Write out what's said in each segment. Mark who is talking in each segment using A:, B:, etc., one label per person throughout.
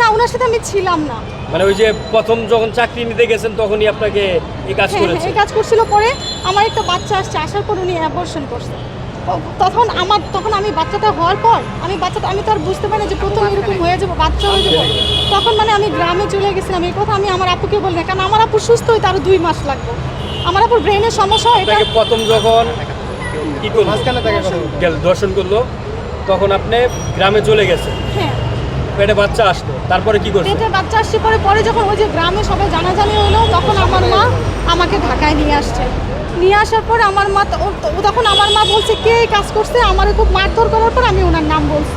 A: না ওনার সাথে আমি ছিলাম না।
B: মানে ওই যে প্রথম যখন চাকরি নিতে গেছেন তখনই আপনাকে এই কাজ
A: হ্যাঁ,
B: করেছে?
A: এই কাজ করছিল পরে আমার একটা বাচ্চা আসছে আসার পর উনি অ্যাবর্শন করছে। তখন আমার তখন আমি বাচ্চাটা হওয়ার পর আমি বাচ্চাটা আমি তো আর বুঝতে পারি না যে প্রথম এরকম হয়ে যাব বাচ্চা হয়ে যাব। তখন মানে আমি গ্রামে চলে গেছিলাম এই কথা আমি আমার আপুকে বলি কারণ আমার আপু সুস্থ হইতে আরও দুই মাস লাগবে। আমার আপুর ব্রেনের সমস্যা হয় এটা
B: প্রথম যখন কি করল? গেল দর্শন করল তখন আপনি গ্রামে চলে গেছেন।
A: হ্যাঁ।
B: পেটে বাচ্চা আসলো, তারপরে কি করছে?
A: পেটে বাচ্চা আসছে পরে পরে যখন ওই যে গ্রামে সবাই জানাজানি হলো, তখন আমার মা আমাকে ঢাকায় নিয়ে আসছে। নিয়ে আসার পর আমার মা তখন আমার মা বলছে, কে কাজ করছে? আমার খুব মারধর করার পর আমি ওনার নাম বলছি।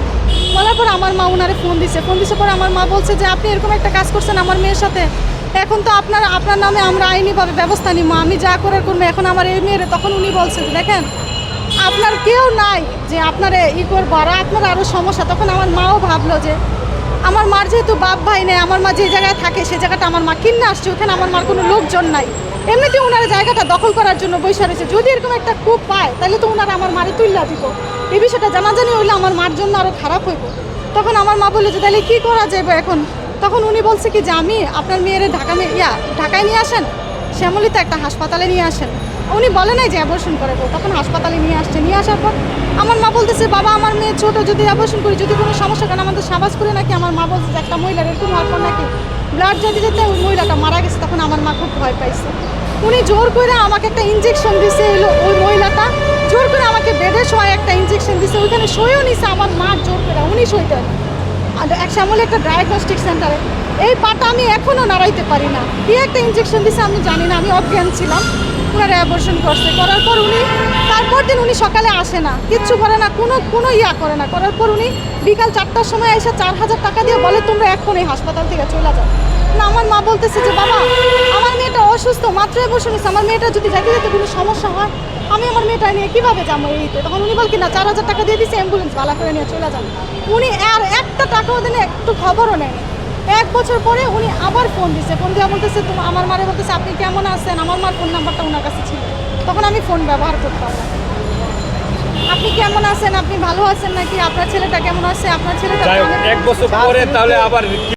A: বলার পর আমার মা ওনারে ফোন দিছে। ফোন দিছে পরে আমার মা বলছে যে, আপনি এরকম একটা কাজ করছেন আমার মেয়ের সাথে। এখন তো আপনার আপনার নামে আমরা আইনিভাবে ব্যবস্থা নিব। আমি যা করার করব, এখন আমার এই মেয়ের তখন উনি বলছে দেখেন, আপনার কেউ নাই যে আপনার ই করব। আর আপনার আরও সমস্যা। তখন আমার মাও ভাবলো যে আমার মার যেহেতু বাপ ভাই নেই, আমার মা যে জায়গায় থাকে সে জায়গাটা আমার মা কিনে আসছে, ওখানে আমার মার কোনো লোকজন নাই। এমনিতে ওনারা জায়গাটা দখল করার জন্য বৈশা রয়েছে। যদি এরকম একটা কূপ পায়, তাহলে তো ওনারা আমার মারে তুল্লা দিব। এই বিষয়টা জানাজানি হইলে আমার মার জন্য আরও খারাপ হইব। তখন আমার মা বলল যে, তাহলে কী করা যাবে এখন? তখন উনি বলছে কি যে, আমি আপনার মেয়ের ঢাকা ইয়া, ঢাকায় নিয়ে আসেন, শ্যামলিতে একটা হাসপাতালে নিয়ে আসেন। উনি বলে নাই যে অ্যাবর্শন করে। তখন হাসপাতালে নিয়ে আসছে। নিয়ে আসার পর বলতেছে, বাবা, আমার মেয়ে ছোট, যদি অ্যাবর্শন করি, যদি কোনো সমস্যা কারণ আমাদের সাবাস করে নাকি? আমার মা বলছে একটা মহিলার এরকম হওয়ার পর নাকি ব্লাড যেতে যেতে ওই মহিলাটা মারা গেছে, তখন আমার মা খুব ভয় পাইছে। উনি জোর করে আমাকে একটা ইঞ্জেকশন দিছে এলো ওই মহিলাটা জোর করে আমাকে বেডে শোয় একটা ইঞ্জেকশন দিছে, ওইখানে শোয়েও নিছে, আমার মা জোর করে, উনি সইতেন আর এক শ্যামলে একটা ডায়াগনস্টিক সেন্টারে এই পাটা আমি এখনও নাড়াইতে পারি না। কি একটা ইঞ্জেকশন দিছে আমি জানি না, আমি অজ্ঞান ছিলাম, ওনারা অ্যাবর্শন করছে, করার পর উনি দিন উনি সকালে আসে না, কিচ্ছু করে না, কোনো কোনো ইয়া করে না। করার পর উনি বিকাল চারটার সময় এসে চার হাজার টাকা দিয়ে বলে, তোমরা এখন এই হাসপাতাল থেকে চলে যাও। না, আমার মা বলতেছে যে, বাবা, আমার মেয়েটা অসুস্থ, মাত্র অ্যাবর্শন হয়েছে, আমার মেয়েটা যদি যেতে যেতে কোনো সমস্যা হয়, আমি আমার মেয়েটা নিয়ে কীভাবে যাব এইতে তখন উনি বল কি না, চার হাজার টাকা দিয়ে দিচ্ছে অ্যাম্বুলেন্স ভাড়া করে নিয়ে চলে যান উনি আর একটা টাকাও দেন, একটু খবরও নেন এক বছর পরে উনি আবার ফোন দিছে, ফোন দেওয়া বলতেছে তোমার আমার মারে বলতেছে, আপনি কেমন আছেন? আমার মার ফোন নাম্বারটা ওনার কাছে ছিল। তখন আমি ফোন ব্যবহার করতাম। না আপনি কেমন আছেন? আপনি ভালো আছেন নাকি? আপনার ছেলেটা কেমন আছে? আপনার ছেলেটা
B: এক বছর পরে তাহলে আবার